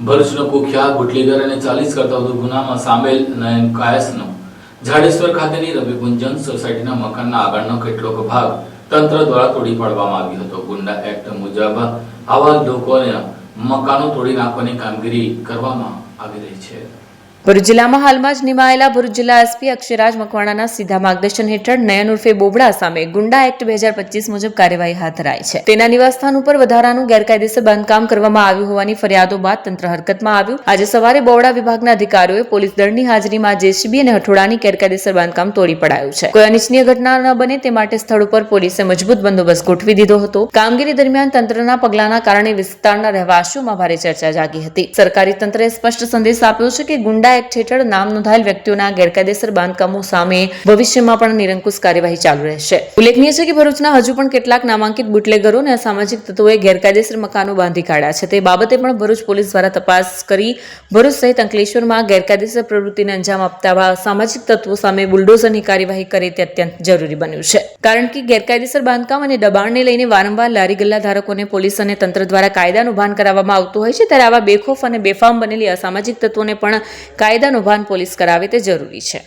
ભરૂચનો કુખ્યાત બુટલીગર અને ચાલીસ કરતા વધુ ગુનામાં સામેલ નયન કાયસનો જાડેશ્વર ખાતેની રવિગુંજન સોસાયટીના મકાનના આગળનો કેટલોક ભાગ તંત્ર દ્વારા તોડી પાડવામાં આવ્યો હતો. ગુંડા એક્ટ મુજબ આવા લોકોને મકાનો તોડી નાખવાની કામગીરી કરવામાં આવી રહી છે. ભરૂચ જિલ્લામાં હાલમાં જ નિમાયેલા ભરૂચ જિલ્લા એસપી અક્ષરાજ મકવાણાના સીધા માર્ગદર્શન હેઠળ નયન ઉર્ફે બોબડા સામે ગુંડા એક્ટ બે હજાર પચીસ મુજબ કાર્યવાહી હાથ ધરાઈ છે. તેના નિવાસસ્થાન ઉપર વધારાનું ગેરકાયદેસર બાંધકામ કરવામાં આવ્યું હોવાની ફરિયાદો બાદ તંત્ર હરકતમાં આવ્યું. આજે સવારે બોવડા વિભાગના અધિકારીઓએ પોલીસ દળની હાજરીમાં જેસીબી અને હઠોડાની ગેરકાયદેસર બાંધકામ તોડી પડાયું છે. કોઈ અનિચ્છનીય ઘટના ન બને તે માટે સ્થળ ઉપર પોલીસે મજબૂત બંદોબસ્ત ગોઠવી દીધો હતો. કામગીરી દરમિયાન તંત્રના પગલાના કારણે વિસ્તારના રહેવાસીઓમાં ભારે ચર્ચા જાગી હતી. સરકારી તંત્રએ સ્પષ્ટ સંદેશ આપ્યો છે કે ગુંડા એક્ટ હેઠળ નામ નોંધાયેલ વ્યક્તિઓના ગેરકાયદેસર બાંધકામો સામે ભવિષ્યમાં પણ નિરંકુશ કાર્યવાહી ચાલુ રહેશે. ઉલ્લેખનીય છે કે ભરૂચના હજુ પણ કેટલાક નામાંકિત બુટલેગરો અને અસામાજિક તત્વોએ ગેરકાયદેસર મકાનો બાંધી કાઢ્યા છે. તે બાબતે પણ ભરૂચ પોલીસ દ્વારા તપાસ કરી ભરૂચ સહિત અંકલેશ્વરમાં ગેરકાયદેસર પ્રવૃત્તિને અંજામ આપતા સામાજિક તત્વો સામે બુલડોઝરની કાર્યવાહી કરે તે અત્યંત જરૂરી બન્યું છે. કારણ કે ગેરકાયદેસર બાંધકામ અને દબાણને લઈને વારંવાર લારી ગલ્લા ધારકોને પોલીસ અને તંત્ર દ્વારા કાયદાનું ભાન કરાવવામાં આવતું હોય છે, ત્યારે આવા બેખોફ અને બેફામ બનેલી અસામાજિક તત્વોને પણ કાયદાનું ભાન પોલીસ કરાવે તે જરૂરી છે.